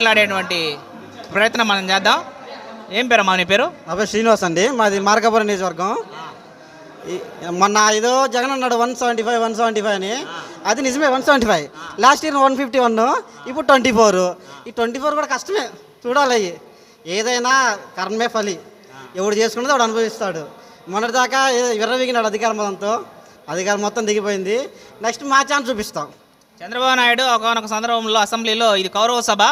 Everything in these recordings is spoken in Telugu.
మాట్లాడేటువంటి ప్రయత్నం మనం చేద్దాం. ఏం పేరు మా నీ పేరు? అబ్బాయి శ్రీనివాస్ అండి. మాది మార్కాపురం నియోజకవర్గం. ఈ- మొన్న ఏదో జగన్ అన్నాడు one seventy five one seventy five అని. అది నిజమే one seventy five. Last year one fifty one ఇప్పుడు ట్వంటీ ఫోర్. ఈ ట్వంటీ ఫోర్ కూడా కష్టమే చూడాలి ఏదైనా కర్మే ఫలి. ఎవడు చేసుకున్నది వాడు అనుభవిస్తాడు. మొన్నటిదాకా విర్రవీగినాడు అధికారం మొత్తంతో. అధికారం మొత్తం దిగిపోయింది. నెక్స్ట్ మా ఛాన్స్ చూపిస్తాం. చంద్రబాబు నాయుడు ఒకనొక సందర్భంలో అసెంబ్లీలో ఇది కౌరవ సభ?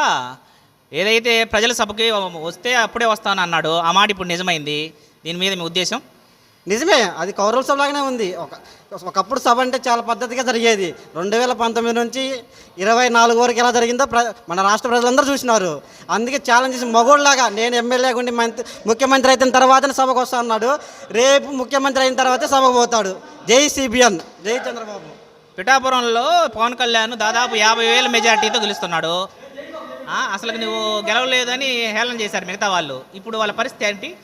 ఏదైతే ప్రజల సభకి వస్తే అప్పుడే వస్తాను అన్నాడు. ఆ మాట ఇప్పుడు నిజమైంది. దీని మీద మీ ఉద్దేశం? నిజమే. అది కౌరవ సభలాగానే ఉంది. ఒక ఒకప్పుడు సభ అంటే చాలా పద్ధతిగా జరిగేది. రెండు వేల పంతొమ్మిది నుంచి ఇరవై నాలుగు వరకు ఎలా జరిగిందో ప్ర మన రాష్ట్ర ప్రజలందరూ చూసినారు. అందుకే ఛాలెంజ్ చేసి మగోళ్ళలాగా నేను ఎమ్మెల్యే ఉండి మంత్రి ముఖ్యమంత్రి అయిన తర్వాతనే సభకు వస్తా అన్నాడు. రేపు ముఖ్యమంత్రి అయిన తర్వాతే సభకు పోతాడు. జై సిబిఎన్. జై చంద్రబాబు. పిఠాపురంలో పవన్ కళ్యాణ్ దాదాపు యాభై వేల మెజార్టీతో గెలుస్తున్నాడు. అసలు నువ్వు గెలవలేదని హేళన చేశారు మిగతా వాళ్ళు. ఇప్పుడు వాళ్ళ పరిస్థితి ఏంటి?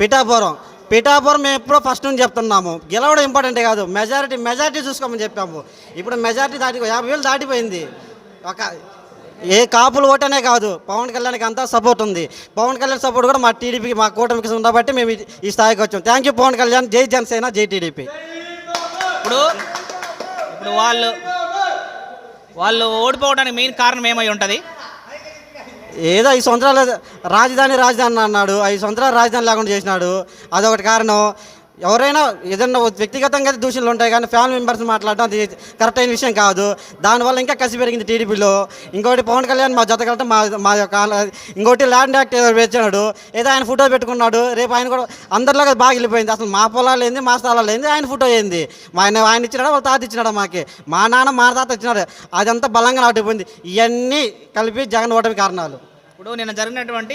పిఠాపురం. పిఠాపురం మేము ఎప్పుడో ఫస్ట్ నుంచి చెప్తున్నాము. గెలవడం ఇంపార్టెంట్ కాదు. మెజారిటీ మెజారిటీ చూసుకోమని చెప్పాము. ఇప్పుడు మెజారిటీ దాటి యాభై వేలు దాటిపోయింది. ఒక ఏ కాపులు ఓటనే కాదు. పవన్ కళ్యాణ్కి అంతా సపోర్ట్ ఉంది. పవన్ కళ్యాణ్ సపోర్ట్ కూడా మా టీడీపీకి మా కూటమికి ఉండబట్టి మేము ఈ- ఈ స్థాయికి వచ్చాం థ్యాంక్ యూ పవన్ కళ్యాణ్. జై జనసేన జై టీడీపీ. ఇప్పుడు ఇప్పుడు వాళ్ళు వాళ్ళు ఓడిపోవడానికి మెయిన్ కారణం ఏమై ఉంటుంది? ఏదో ఐదు సంవత్సరాలు రాజధాని రాజధాని అన్నాడు. ఐదు సంవత్సరాలు రాజధాని లేకుండా చేసినాడు. అదొకటి కారణం. ఎవరైనా ఏదైనా వ్యక్తిగతంగా అయితే దూషణలు ఉంటాయి కానీ ఫ్యామిలీ మెంబర్స్ మాట్లాడడం అది కరెక్ట్ అయిన విషయం కాదు. దానివల్ల ఇంకా కసి పెరిగింది టీడీపీలో. ఇంకోటి పవన్ కళ్యాణ్ మా జత కలటం మా మా యొక్క ఇంకోటి ల్యాండ్ యాక్ట్ ఏదో ఏదో ఆయన ఫోటో పెట్టుకున్నాడు. రేపు ఆయన కూడా అందరిలాగా బాగా వెళ్ళిపోయింది. అసలు మా పొలాలు ఏంది మా స్థలాలు ఏంది ఆయన ఫోటో ఏంది? మా ఆయన ఆయన ఇచ్చినాడా వాళ్ళ తాత ఇచ్చినాడా మాకి? మా నాన్న మా తాత ఇచ్చినాడు అదంతా బలంగా నాటిపోయింది ఇవన్నీ కలిపి జగన్ ఓటమి కారణాలు. ఇప్పుడు నిన్న జరిగినటువంటి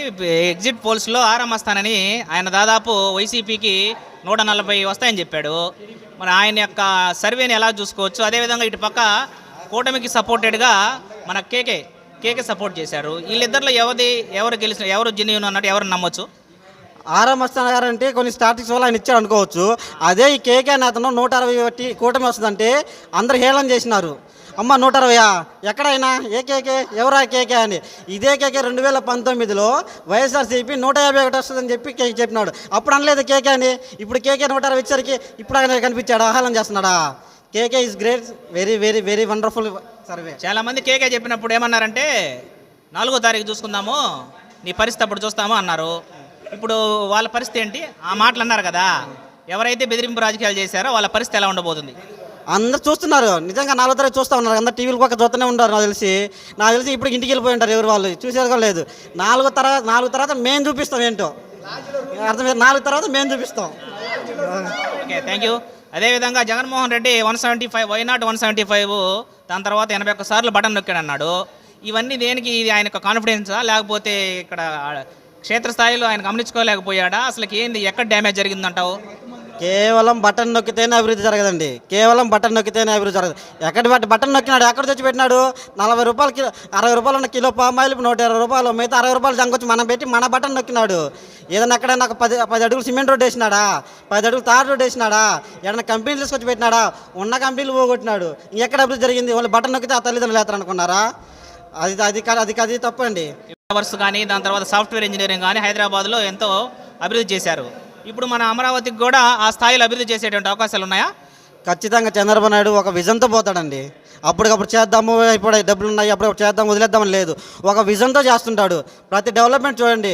ఎగ్జిట్ పోల్స్లో ఆరామ్ వస్తానని ఆయన దాదాపు వైసీపీకి నూట నలభై వస్తాయని చెప్పాడు. మరి ఆయన యొక్క సర్వేని ఎలా చూసుకోవచ్చు? అదేవిధంగా ఇటు పక్క కూటమికి సపోర్టెడ్గా మన కేకే కేకే సపోర్ట్ చేశారు. వీళ్ళిద్దరిలో ఎవరి ఎవరు గెలిచిన ఎవరు జెన్యున్ అన్నట్టు ఎవరు నమ్మొచ్చు? ఆరా మస్తాన్ గారు అంటే కొన్ని స్టాటిక్స్ వల్ల ఆయన ఇచ్చాడు అనుకోవచ్చు. అదే ఈ కేకే నేతను నూట అరవై ఒకటి కూటమి వస్తుందంటే అందరు హేళన చేసినారు. అమ్మ నూట అరవయా ఎక్కడైనా? ఏ కేకే ఎవరా కేకే అని. ఇదే కేకే రెండు వేల పంతొమ్మిదిలో వైఎస్ఆర్సీపీ నూట యాభై ఒకటి వస్తుందని చెప్పి కేక్ చెప్పినాడు. అప్పుడు అనలేదు కేకే అని. ఇప్పుడు కేకే నూట అరవై ఇచ్చరికి ఇప్పుడు ఆయన కనిపించాడు? ఆహ్లానం చేస్తున్నాడా? KK is great very very very wonderful survey చాలా మంది కేకే చెప్పినప్పుడు ఏమన్నారంటే నాలుగో తారీఖు చూసుకుందాము నీ పరిస్థితి అప్పుడు చూస్తాము అన్నారు. ఇప్పుడు వాళ్ళ పరిస్థితి ఏంటి? ఆ మాటలు అన్నారు కదా. ఎవరైతే బెదిరింపు రాజకీయాలు చేశారో వాళ్ళ పరిస్థితి ఎలా ఉండబోతుంది? అందరు చూస్తున్నారు. నిజంగా నాలుగు తరగతి చూస్తూ ఉన్నారు. అందరు టీవీలు పక్క చూస్తూనే ఉంటారు నాకు తెలిసి. నాకు తెలిసి ఇప్పుడు ఇంటికి వెళ్ళిపోయి ఉంటారు ఎవరు వాళ్ళు. చూసేది కూడా లేదు. నాలుగో తర్వాత నాలుగు తర్వాత మేము చూపిస్తాం ఏంటో. అర్థం నాలుగు తర్వాత మేము చూపిస్తాం. ఓకే థ్యాంక్ యూ అదేవిధంగా Jaganmohan Reddy one seventy five why not one seventy five? దాని తర్వాత ఎనభై ఒక్క సార్లు బటన్ నొక్కాడు అన్నాడు ఇవన్నీ దేనికి? ఇది ఆయన కాన్ఫిడెన్సా లేకపోతే ఇక్కడ క్షేత్రస్థాయిలో ఆయన గమనించుకోలేకపోయాడా? అసలు ఏంది? ఎక్కడ డ్యామేజ్ జరిగిందంటావు? కేవలం బటన్ నొక్కితేనే అభివృద్ధి జరగదండి. కేవలం బటన్ నొక్కితేనే అభివృద్ధి జరగదు. ఎక్కడ బటన్ నొక్కినాడు ఎక్కడ తెచ్చి పెట్టినాడు? నలభై రూపాయలు కిలో అరవై రూపాయలు ఉన్న కిలో పామాయిల్ నూట ఇరవై రూపాయలు మిగతా అరవై రూపాయలు జంకొచ్చి మనం పెట్టి మన బటన్ నొక్కినాడు. ఏదైనా ఎక్కడైనా ఒక పది పది అడుగులు సిమెంట్ రోడ్ వేసినాడా? పది అడుగులు తార్ రోడ్ వేసినాడా? ఏదైనా కంపెనీలు తీసుకొచ్చి పెట్టినాడా? ఉన్న కంపెనీలు పోగొట్టినాడు. ఎక్కడ అభివృద్ధి జరిగింది? వాళ్ళు బటన్ నొక్కితే ఆ తల్లిదండ్రులు వేస్తారనుకున్నారా అది అది కాదు అది అది తప్పండి. కానీ దాని తర్వాత సాఫ్ట్వేర్ ఇంజనీరింగ్ కానీ హైదరాబాద్లో ఎంతో అభివృద్ధి చేశారు. ఇప్పుడు మన అమరావతికి కూడా ఆ స్థాయిలో అభివృద్ధి చేసేటువంటి అవకాశాలు ఉన్నాయా? ఖచ్చితంగా చంద్రబాబు నాయుడు ఒక విజన్తో పోతాడండి. అప్పటికప్పుడు చేద్దాము ఇప్పుడు డబ్బులు ఉన్నాయి అప్పుడు చేద్దాం వదిలేద్దామని లేదు. ఒక విజన్తో చేస్తుంటాడు. ప్రతి డెవలప్మెంట్ చూడండి.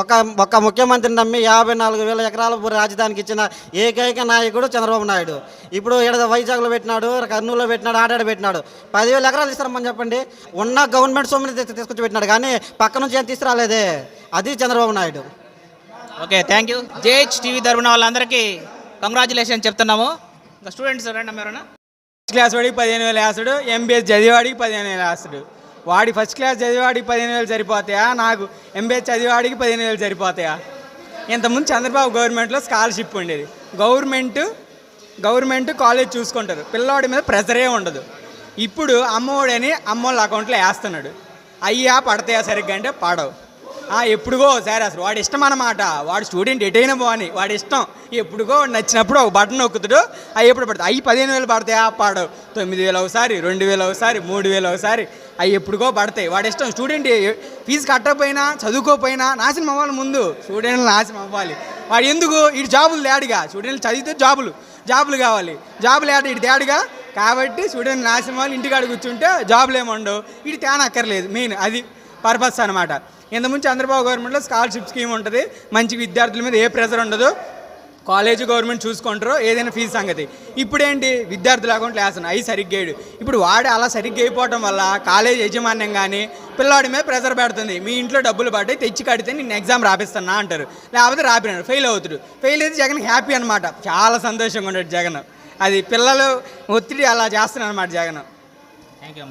ఒక ఒక ముఖ్యమంత్రిని నమ్మి యాభై నాలుగు వేల ఎకరాల రాజధానికి ఇచ్చిన ఏకైక నాయకుడు చంద్రబాబు నాయుడు. ఇప్పుడు ఇక్కడ వైజాగ్లో పెట్టినాడు కర్నూలులో పెట్టినాడు ఆడాడ పెట్టినాడు. పదివేల ఎకరాలు ఇస్తారమ్మని చెప్పండి. ఉన్న గవర్నమెంట్ సొమ్ముని తీసుకొచ్చి పెట్టినాడు. కానీ పక్క నుంచి ఏం తీసుకురాలేదే? అది Chandrababu Naidu. Okay thank you JH TV తరఫున వాళ్ళందరికీ కంగ్రాచులేషన్ చెప్తున్నాము. ఇంకా స్టూడెంట్స్ రండి మీరున్నా ఫస్ట్ క్లాస్ వాడికి పదిహేను వేలు వేస్తాడు ఎంబీఎస్ చదివాడికి పదిహేను వేలు వేస్తాడు. వాడి ఫస్ట్ క్లాస్ చదివాడికి పదిహేను వేలు సరిపోతాయా? నాకు ఎంబీఎస్ చదివాడికి పదిహేను వేలు సరిపోతాయా? ఇంతకుముందు చంద్రబాబు గవర్నమెంట్లో స్కాలర్షిప్ ఉండేది. గవర్నమెంట్ గవర్నమెంట్ కాలేజ్ చూసుకుంటారు. పిల్లవాడి మీద ప్రెజరే ఉండదు. ఇప్పుడు అమ్మఒడని అమ్మోళ్ళ అకౌంట్లో వేస్తున్నాడు. అయ్యా పడతాయా సరిగ్గా అంటే పడవు. ఎప్పుడుగో సరే అసలు వాడి ఇష్టం అన్నమాట. వాడు స్టూడెంట్ ఎటైనా పోని వాడి ఇష్టం. ఎప్పుడుగో వాడు నచ్చినప్పుడు ఒక బటన్ నొక్కుతాడు. అవి ఎప్పుడు పడతాయి? అవి పదిహేను వేలు పడతాయి? ఆ పాడు. తొమ్మిది వేలు ఒకసారి రెండు వేలు ఒకసారి మూడు వేలు ఒకసారి. అవి ఎప్పుడుగో పడతాయి. వాడి ఇష్టం స్టూడెంట్ ఫీజు కట్టకపోయినా చదువుకోకపోయినా నాశనం అవ్వాలి ముందు. స్టూడెంట్లు నాశనం అవ్వాలి. వాడు ఎందుకు? ఇటు జాబులు తేడుగా. స్టూడెంట్లు చదివితే జాబులు జాబులు కావాలి. జాబులు ఏడ ఇటు తేడుగా? కాబట్టి స్టూడెంట్ నాశనం వాళ్ళు ఇంటికాడ కూర్చుంటే జాబులు ఏముండవు ఇటు తేనక్కర్లేదు. మెయిన్ అది పర్పస్ అనమాట ఇంతకుముందు చంద్రబాబు గవర్నమెంట్లో స్కాలర్షిప్ స్కీమ్ ఉంటుంది. మంచి విద్యార్థుల మీద ఏ ప్రెషర్ ఉండదు. కాలేజ్ గవర్నమెంట్ చూసుకుంటారు ఏదైనా ఫీజు సంగతి. ఇప్పుడేంటి? విద్యార్థుల అకౌంట్లు వేస్తాను అవి సరిగ్గాడు ఇప్పుడు వాడు అలా సరిగ్గా అయిపోవటం వల్ల కాలేజ్ యజమాన్యం కానీ పిల్లాడి మీద ప్రెషర్ పెడుతుంది. మీ ఇంట్లో డబ్బులు పడ్డాయి తెచ్చి కడితే నేను ఎగ్జామ్ రాపిస్తున్నా అంటారు. లేకపోతే రాపినాడు ఫెయిల్ అవుతాడు. ఫెయిల్ అయితే జగన్ హ్యాపీ అనమాట చాలా సంతోషంగా ఉంటాడు జగన్. అది పిల్లలు ఒత్తిడి అలా చేస్తున్నాడు అనమాట జగన్ థ్యాంక్ యూ